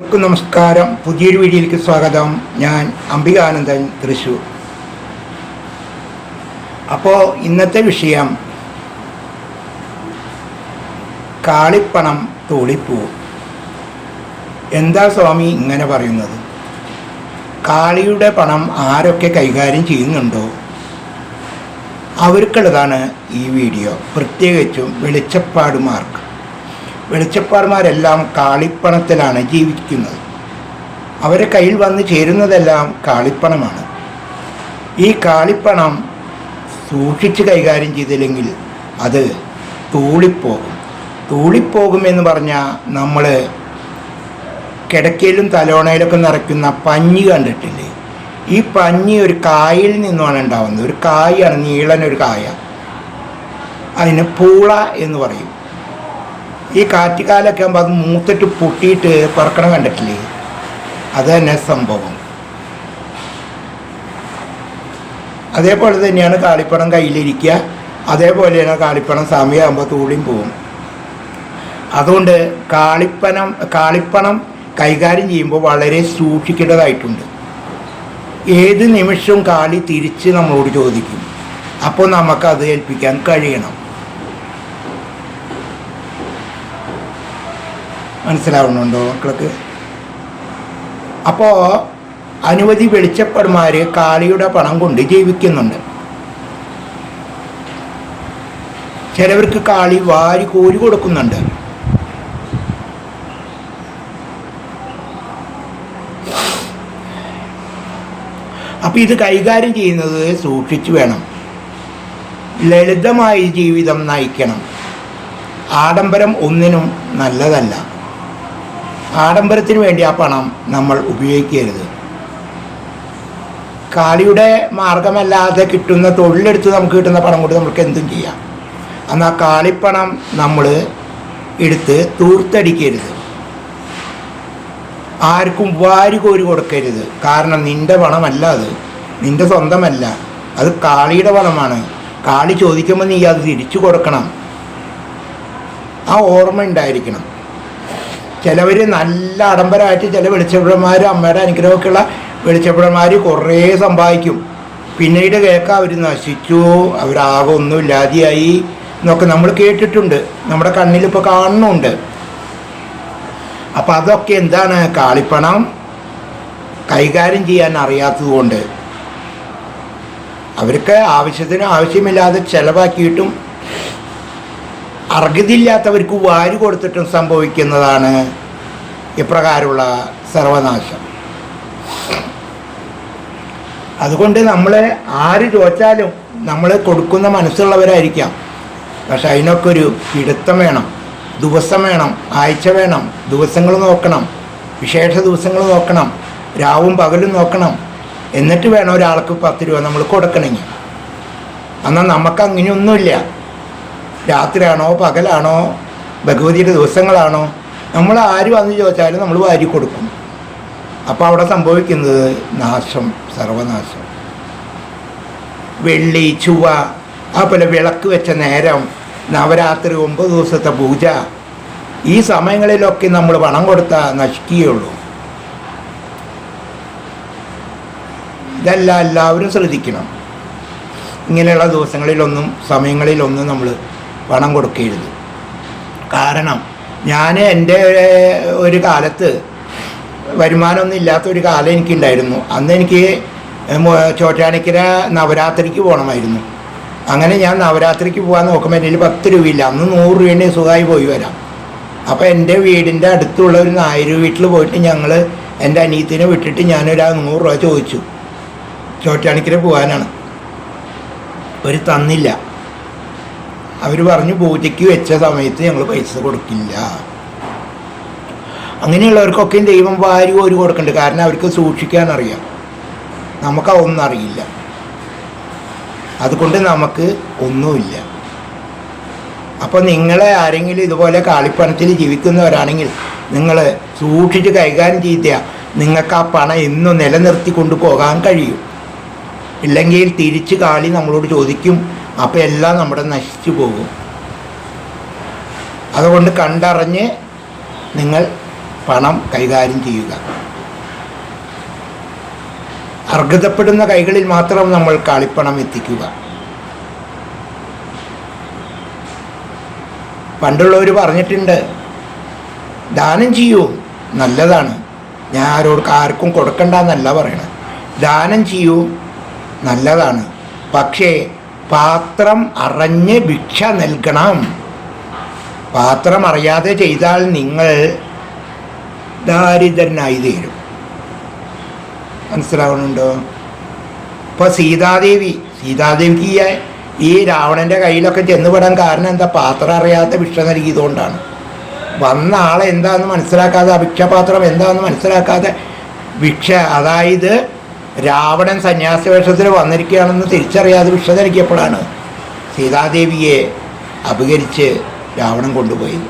എല്ലാവർക്കും നമസ്കാരം. പുതിയൊരു വീഡിയോയിലേക്ക് സ്വാഗതം. ഞാൻ അംബികാനന്ദൻ തൃശൂർ. അപ്പോൾ ഇന്നത്തെ വിഷയം കാളിപ്പണം തോളിപ്പൂ. എന്താ സ്വാമി ഇങ്ങനെ പറയുന്നത്? കാളിയുടെ പണം ആരൊക്കെ കൈകാര്യം ചെയ്യുന്നുണ്ടോ? അവർക്കുള്ളതാണ് ഈ വീഡിയോ. പ്രത്യേകിച്ചും വെളിച്ചപ്പാടുമാർക്ക്. വെളിച്ചപ്പാടുമാരെല്ലാം കാളിപ്പണത്തിലാണ് ജീവിക്കുന്നത്. അവരെ കയ്യിൽ വന്ന് ചേരുന്നതെല്ലാം കാളിപ്പണമാണ്. ഈ കാളിപ്പണം സൂക്ഷിച്ച് കൈകാര്യം ചെയ്തില്ലെങ്കിൽ അത് തൂളിപ്പോകും. തൂളിപ്പോകുമെന്ന് പറഞ്ഞാൽ നമ്മൾ കിടക്കയിലും തലോണയിലൊക്കെ നിറയ്ക്കുന്ന പഞ്ഞി കണ്ടിട്ടില്ലേ? ഈ പഞ്ഞി ഒരു കായിൽ നിന്നുമാണ് ഉണ്ടാവുന്നത്. ഒരു കായാണ് നീളനൊരു കായ. അതിന് പൂള എന്ന് പറയും. ഈ കാറ്റുകാലൊക്കെ ആകുമ്പോൾ അത് മൂത്തിട്ട് പൊട്ടിയിട്ട് പറക്കണം കണ്ടിട്ടില്ലേ? അത് തന്നെ സംഭവം. അതേപോലെ തന്നെയാണ് കാളിപ്പണം കയ്യിലിരിക്കുക. അതേപോലെയാണ് കാളിപ്പണം സമയമാകുമ്പോൾ തൂളിയും പോവും. അതുകൊണ്ട് കാളിപ്പണം കാളിപ്പണം കൈകാര്യം ചെയ്യുമ്പോൾ വളരെ സൂക്ഷിക്കേണ്ടതായിട്ടുണ്ട്. ഏത് നിമിഷവും കാളി തിരിച്ച് നമ്മളോട് ചോദിക്കും. അപ്പോൾ നമുക്കത് ഏൽപ്പിക്കാൻ കഴിയണം. മനസ്സിലാവുന്നുണ്ടോ മക്കൾക്ക്? അപ്പോൾ അനവധി വെളിച്ചപ്പന്മാർ കാളിയുടെ പണം കൊണ്ട് ജീവിക്കുന്നുണ്ട്. ചിലവർക്ക് കാളി വാരി കോരി കൊടുക്കുന്നുണ്ട്. അപ്പം ഇത് കൈകാര്യം ചെയ്യുന്നത് സൂക്ഷിച്ചു വേണം. ലളിതമായി ജീവിതം നയിക്കണം. ആഡംബരം ഒന്നിനും നല്ലതല്ല. ആഡംബരത്തിന് വേണ്ടി ആ പണം നമ്മൾ ഉപയോഗിക്കരുത്. കാളിയുടെ മാർഗമല്ലാതെ കിട്ടുന്ന തൊഴിലെടുത്ത് നമുക്ക് കിട്ടുന്ന പണം കൊണ്ട് നമുക്ക് എന്തും ചെയ്യാം. എന്നാൽ കാളിപ്പണം നമ്മൾ എടുത്ത് തൂർത്തടിക്കരുത്. ആർക്കും വാരി കോരി കൊടുക്കരുത്. കാരണം നിന്റെ പണമല്ല അത്. നിന്റെ സ്വന്തമല്ല. അത് കാളിയുടെ പണമാണ്. കാളി ചോദിക്കുമ്പോൾ നീ അത് തിരിച്ചു കൊടുക്കണം. ആ ഓർമ്മ ഉണ്ടായിരിക്കണം. ചിലവർ നല്ല ആഡംബരമായിട്ട് ചില വെളിച്ചപ്പുഴന്മാർ അമ്മയുടെ അനുഗ്രഹമൊക്കെയുള്ള വെളിച്ചപ്പുഴന്മാർ കുറേ സമ്പാദിക്കും. പിന്നീട് കേൾക്കാം അവർ നശിച്ചു. അവരാകെ ഒന്നും ഇല്ലാതെയായി എന്നൊക്കെ നമ്മൾ കേട്ടിട്ടുണ്ട്. നമ്മുടെ കണ്ണിലിപ്പോൾ കാണുന്നുണ്ട്. അപ്പം അതൊക്കെ എന്താണ്? കാളിപ്പണം കൈകാര്യം ചെയ്യാൻ അറിയാത്തതുകൊണ്ട് അവർക്ക് ആവശ്യത്തിന് ആവശ്യമില്ലാതെ ചിലവാക്കിയിട്ടും അർഹതയില്ലാത്തവർക്ക് വാരി കൊടുത്തിട്ടും സംഭവിക്കുന്നതാണ് ഇപ്രകാരമുള്ള സർവനാശം. അതുകൊണ്ട് നമ്മൾ ആര് ചോദിച്ചാലും നമ്മൾ കൊടുക്കുന്ന മനസ്സുള്ളവരായിരിക്കാം. പക്ഷെ അതിനൊക്കെ ഒരു പിടുത്തം വേണം ദിവസം വേണം ആഴ്ച വേണം ദിവസങ്ങൾ നോക്കണം വിശേഷ ദിവസങ്ങൾ നോക്കണം രാവും പകലും നോക്കണം. എന്നിട്ട് വേണം ഒരാൾക്ക് പത്ത് രൂപ നമ്മൾ കൊടുക്കണമെങ്കിൽ. എന്നാൽ നമുക്ക് അങ്ങനെയൊന്നുമില്ല രാത്രിയാണോ പകലാണോ ഭഗവതിയുടെ ദിവസങ്ങളാണോ നമ്മൾ ആര് വന്ന് ചോദിച്ചാലും നമ്മൾ വാരി കൊടുക്കും. അപ്പോൾ അവിടെ സംഭവിക്കുന്നത് നാശം സർവനാശം. വെള്ളി ചുവ അതുപോലെ വിളക്ക് വെച്ച നേരം നവരാത്രി ഒമ്പത് ദിവസത്തെ പൂജ ഈ സമയങ്ങളിലൊക്കെ നമ്മൾ പണം കൊടുത്താൽ നശിക്കുകയുള്ളൂ ഇതെല്ലാം എല്ലാവരും ശ്രദ്ധിക്കണം. ഇങ്ങനെയുള്ള ദിവസങ്ങളിലൊന്നും സമയങ്ങളിലൊന്നും നമ്മൾ പണം കൊടുക്കിയിരുന്നു കാരണം ഞാൻ എന്റെ ഒരു കാലത്ത് വരുമാനമൊന്നും ഇല്ലാത്ത ഒരു കാലം എനിക്കുണ്ടായിരുന്നു. അന്ന് എനിക്ക് ചോറ്റാനിക്കര നവരാത്രിക്ക് പോകണമായിരുന്നു അങ്ങനെ ഞാൻ നവരാത്രിക്ക് പോകാൻ നോക്കുമ്പോൾ എന്റെ പത്ത് രൂപയില്ല. അന്ന് നൂറ് രൂപേന്റെ സുഖമായി പോയി വരാം. അപ്പോൾ എന്റെ വീടിന്റെ അടുത്തുള്ള ഒരു നായര് വീട്ടിൽ പോയിട്ട് ഞങ്ങൾ എന്റെ അനിയത്തിനെ വിട്ടിട്ട് ഞാനൊരു ആ നൂറ് രൂപ ചോദിച്ചു. ചോറ്റാനിക്കര പോകാനാണ് ഒരു തന്നില്ല. അവർ പറഞ്ഞു പൂജയ്ക്ക് വെച്ച സമയത്ത് ഞങ്ങൾ പൈസ കൊടുക്കില്ല. അങ്ങനെയുള്ളവർക്കൊക്കെ ദൈവം വാരി ഒരു കൊടുക്കുന്നുണ്ട് കാരണം അവർക്ക് സൂക്ഷിക്കാൻ അറിയാം നമുക്ക് അതൊന്നും അറിയില്ല. അതുകൊണ്ട് നമുക്ക് ഒന്നുമില്ല. അപ്പോൾ നിങ്ങളെ ആരെങ്കിലും ഇതുപോലെ കാളിപ്പണത്തിൽ ജീവിക്കുന്നവരാണെങ്കിൽ നിങ്ങൾ സൂക്ഷിച്ച് കൈകാര്യം ചെയ്താൽ നിങ്ങൾക്ക് ആ പണം എന്നും നിലനിർത്തി കൊണ്ടുപോകാൻ കഴിയും. ഇല്ലെങ്കിൽ തിരിച്ച് കാളി നമ്മളോട് ചോദിക്കും അപ്പോൾ എല്ലാം നമ്മുടെ നശിച്ചു പോകും. അതുകൊണ്ട് കണ്ടറിഞ്ഞ് നിങ്ങൾ പണം കൈകാര്യം ചെയ്യുക. അർഹതപ്പെടുന്ന കൈകളിൽ മാത്രം നമ്മൾ കളിപ്പണം എത്തിക്കുക. പണ്ടുള്ളവർ പറഞ്ഞിട്ടുണ്ട് ദാനം ചെയ്യൂ നല്ലതാണ്. ഞാൻ ആരോട് ആർക്കും കൊടുക്കണ്ട എന്നല്ല പറയണത്. ദാനം ചെയ്യൂ നല്ലതാണ്. പക്ഷേ പാത്രം അറിഞ്ഞ് ഭിക്ഷ നൽകണം. പാത്രം അറിയാതെ ചെയ്താൽ നിങ്ങൾ ദാരിദ്രനായി തീരും മനസ്സിലാവുന്നുണ്ടോ? ഇപ്പോൾ സീതാദേവി സീതാദേവിക്ക് ഈ- രാവണന്റെ കയ്യിലൊക്കെ ചെന്നുപെടാൻ കാരണം എന്താ? പാത്രം അറിയാതെ ഭിക്ഷ നൽകിയതുകൊണ്ടാണ്. വന്ന ആളെ എന്താണെന്ന് മനസ്സിലാക്കാതെ ഭിക്ഷപാത്രം എന്താന്ന് മനസ്സിലാക്കാതെ ഭിക്ഷ അതായത് രാവണൻ സന്യാസി വേഷത്തിൽ വന്നിരിക്കുകയാണെന്ന് തിരിച്ചറിയാതെ ഭിക്ഷ ധരിക്കപ്പോഴാണ് സീതാദേവിയെ അപകരിച്ച് രാവണൻ കൊണ്ടുപോയത്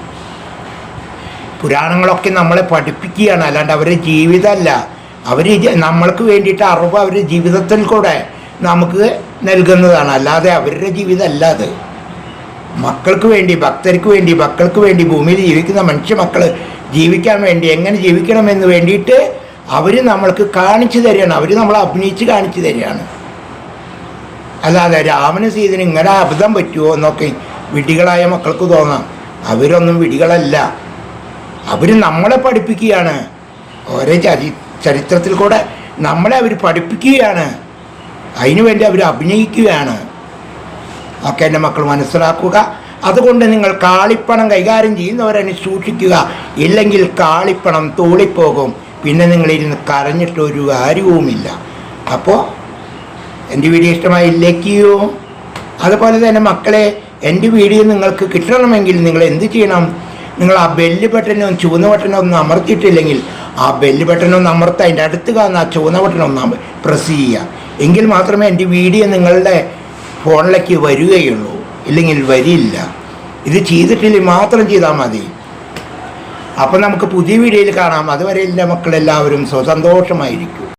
പുരാണങ്ങളൊക്കെ നമ്മളെ പഠിപ്പിക്കുകയാണ്. അല്ലാണ്ട് അവരുടെ ജീവിതമല്ല. അവർ നമ്മൾക്ക് വേണ്ടിയിട്ട് അറിവ് അവരുടെ ജീവിതത്തിൽ കൂടെ നമുക്ക് നൽകുന്നതാണ്. അല്ലാതെ അവരുടെ ജീവിതമല്ല അത്. മക്കൾക്ക് വേണ്ടി ഭക്തർക്ക് വേണ്ടി മക്കൾക്ക് വേണ്ടി ഭൂമിയിൽ ജീവിക്കുന്ന മനുഷ്യ മക്കൾ ജീവിക്കാൻ വേണ്ടി എങ്ങനെ ജീവിക്കണമെന്ന് വേണ്ടിയിട്ട് അവർ നമ്മൾക്ക് കാണിച്ചു തരികയാണ്. അവർ നമ്മളെ അഭിനയിച്ച് കാണിച്ചു തരികയാണ്. അല്ലാതെ രാമന് സീതന് ഇങ്ങനെ അബദ്ധം പറ്റുമോ എന്നൊക്കെ വിടികളായ മക്കൾക്ക് തോന്നാം. അവരൊന്നും വിടികളല്ല. അവർ നമ്മളെ പഠിപ്പിക്കുകയാണ്. ഓരോ ചരി ചരിത്രത്തിൽ കൂടെ നമ്മളെ അവർ പഠിപ്പിക്കുകയാണ്. അതിനു വേണ്ടി അവർ അഭിനയിക്കുകയാണ്. ഒക്കെ എന്റെ മക്കൾ മനസ്സിലാക്കുക. അതുകൊണ്ട് നിങ്ങൾ കാളിപ്പണം കൈകാര്യം ചെയ്യുന്നവരെ സൂക്ഷിക്കുക. ഇല്ലെങ്കിൽ കാളിപ്പണം തൂളിപ്പോകും. പിന്നെ നിങ്ങളിരുന്ന് കരഞ്ഞിട്ട് ഒരു കാര്യവുമില്ല. അപ്പോൾ എന്റെ വീഡിയോ ഇഷ്ടമായി ലൈക്ക് ചെയ്യൂ. അതുപോലെ തന്നെ മക്കളെ എന്റെ വീഡിയോ നിങ്ങൾക്ക് കിട്ടണമെങ്കിൽ നിങ്ങൾ എന്ത് ചെയ്യണം? നിങ്ങൾ ആ ബെല്ല് ബട്ടനോ ചുവന്ന ബട്ടനോ ഒന്ന് അമർത്തിയിട്ടില്ലെങ്കിൽ ആ ബെല്ല് ബട്ടനോ ഒന്ന് അമർത്ത അതിന്റെ അടുത്ത് കാണുന്ന ആ ചുവന്ന ബട്ടനോ ഒന്ന് പ്രസ് ചെയ്യുക. എങ്കിൽ മാത്രമേ എന്റെ വീഡിയോ നിങ്ങളുടെ ഫോണിലേക്ക് വരികയുള്ളൂ. ഇല്ലെങ്കിൽ വരില്ല. ഇത് ചെയ്തിട്ടില്ലെങ്കിൽ മാത്രം ചെയ്താൽ മതി. അപ്പം നമുക്ക് പുതിയ വീഡിയോയിൽ കാണാം. അതുവരെ എന്റെ മക്കളെല്ലാവരും സ്വസന്തോഷമായിരിക്കും